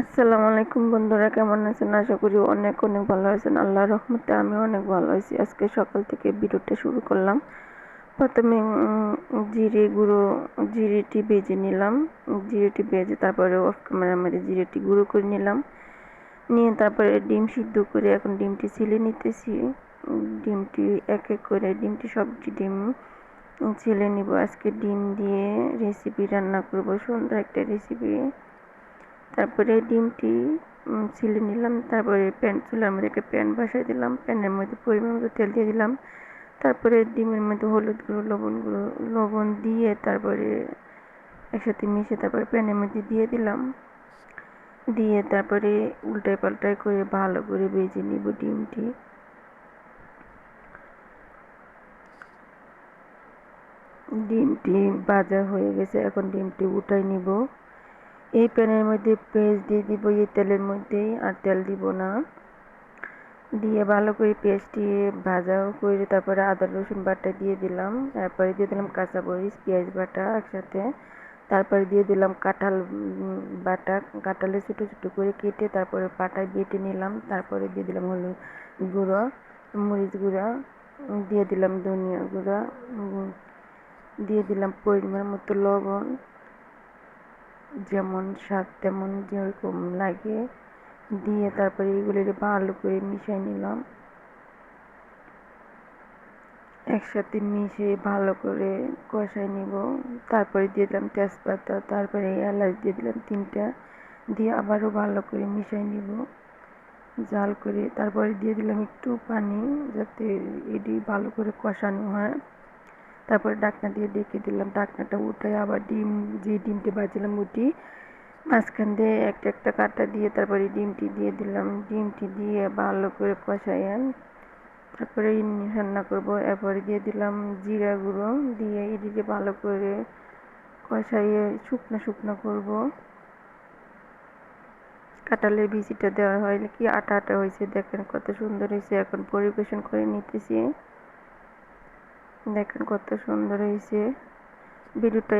আসসালামু আলাইকুম বন্ধুরা, কেমন আছেন? আশা করি অনেক অনেক ভালো আছেন। আল্লাহর রহমতে আমি অনেক ভালো আছি। আজকে সকাল থেকে ভিডিওটা শুরু করলাম। প্রথমে জিরে গুঁড়ো জিরেটি ভেজে নিলাম। জিরেটি ভেজে তারপরে অফ ক্যামেরার মধ্যে জিরেটি গুঁড়ো করে নিলাম। নিয়ে তারপরে ডিম সিদ্ধ করে এখন ডিমটি ছিলে নিতেছি। ডিমটি এক এক করে, ডিমটি সবটি ডিম ছেলে নিব। আজকে ডিম দিয়ে রেসিপি রান্না করব। সুন্দর একটা রেসিপি তারপরে ডিমটি ছিলে নিলাম, তারপরে প্যান, চুলার মধ্যে একটা প্যান বসাই দিলাম, প্যানের মধ্যে পরিমাণ মতো তেল দিয়ে দিলাম, তারপরে ডিমের মধ্যে হলুদ গুঁড়ো, লবণ গুঁড়ো, লবণ দিয়ে তারপরে একসাথে মিশিয়ে তারপরে প্যানের মধ্যে দিয়ে দিলাম। দিয়ে তারপরে উল্টাই পাল্টাই করে ভালো করে ভেজে নিব ডিমটি। ডিমটি ভাজা হয়ে গেছে, এখন ডিমটি উঠাই নিব। এই প্যানের মধ্যে পেঁয়াজ দিয়ে দিব, এই তেলের মধ্যেই আর তেল দিব না। দিয়ে ভালো করে পেঁয়াজটি ভাজাও করে তারপরে আদা, রসুন বাটা দিয়ে দিলাম। তারপরে দিয়ে দিলাম কাঁচা মরিচ পেঁয়াজ বাটা একসাথে। তারপরে দিয়ে দিলাম কাঁঠাল বাটা। কাঁঠালে ছোটো ছোটো করে কেটে তারপরে পাটায় বেটে নিলাম। তারপরে দিয়ে দিলাম হলুদ গুঁড়ো, মরিচ গুঁড়া, দিয়ে দিলাম ধনিয়া গুঁড়া দিয়ে দিলাম পরিমাণ মতো লবণ। যেমন স্বাদ তেমন যেরকম লাগে, দিয়ে তারপরে এগুলি ভালো করে মিশিয়ে নিলাম। একসাথে মিশিয়ে ভালো করে কষাই নিব। তারপরে দিয়ে দিলাম তেজপাতা, তারপরে এলাচ দিয়ে দিলাম তিনটা, দিয়ে আবারও ভালো করে মিশিয়ে নিব। জাল করে তারপরে দিয়ে দিলাম একটু পানি, যাতে এটি ভালো করে কষানো হয়। তারপরে ডাকনা দিয়ে ডেকে দিলাম। ডাকনাটা উঠে আবার ডিম, যে ডিমটি বাজলাম ওটি, মাঝখান দিয়ে একটা একটা কাটা দিয়ে তারপরে ডিমটি দিয়ে দিলাম। ডিমটি দিয়ে ভালো করে কষাইয়া তারপরে রান্না করব। এরপরে দিয়ে দিলাম জিরা গুঁড়ো দিয়ে এদিকে ভালো করে কষাইয়ে শুকনো শুকনো করব। কাঁঠালের বিচিটা দেওয়া হয় কি আটা আটা হয়েছে দেখেন কত সুন্দর হয়েছে। এখন পরিবেশন করে নিতেছি। দেখেন কত সুন্দর হয়েছে। ভিডিওটা